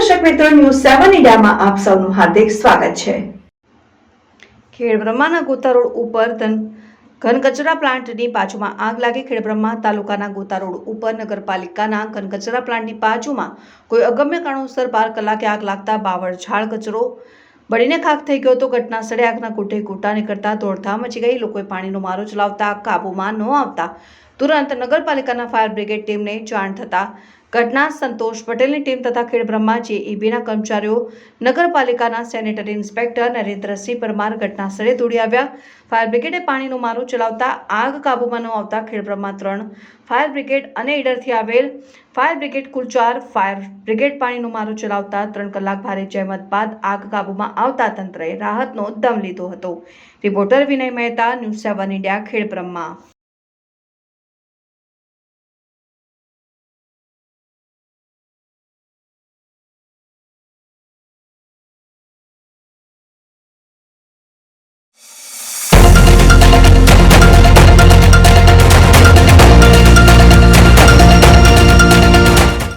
મિત્રો ન્યૂઝ સેવન ઇન્ડિયામાં આપ સૌનું હાર્દિક સ્વાગત છે. ખેડબ્રહ્માના ગોતા રોડ ઉપર ધન ઘન પ્લાન્ટની બાજુમાં આગ લાગી. ખેડબ્રહ્મા તાલુકાના ગોતા ઉપર નગરપાલિકાના ઘનકચરા પ્લાન્ટની બાજુમાં કોઈ અગમ્ય કારણોસર બાર કલાકે આગ લાગતા બાવળ ઝાડ કચરો બળીને ખાખ થઈ ગયો તો ઘટના સ્થળે આગના કોઠે કૂટા નીકળતા દોડધામ મચી ગઈ. લોકોએ પાણીનો મારો ચલાવતા, કાબૂમાં ન આવતા, તુરંત નગરપાલિકાના ફાયર બ્રિગેડ ટીમને જાણ થતા ઘટના સંતોષ પટેલની ટીમ તથા ખેડબ્રહ્મા જેઈબીના કર્મચારીઓ, નગરપાલિકાના સેનેટરી ઇન્સ્પેક્ટર નરેન્દ્રસિંહ પરમાર ઘટના સ્થળે દોડી આવ્યા. ફાયર બ્રિગેડે પાણીનું મારું ચલાવતા આગ કાબૂમાં ન આવતા ખેડબ્રહ્મા ત્રણ ફાયર બ્રિગેડ અને ઈડરથી આવેલ ફાયર બ્રિગેડ કુલ ચાર ફાયર બ્રિગેડ પાણીનું મારું ચલાવતા ત્રણ કલાક ભારે જહેમત બાદ આગ કાબૂમાં આવતા તંત્રએ રાહતનો દમ લીધો હતો. Reporter Vinay Mehta, news seven India Khedbrahma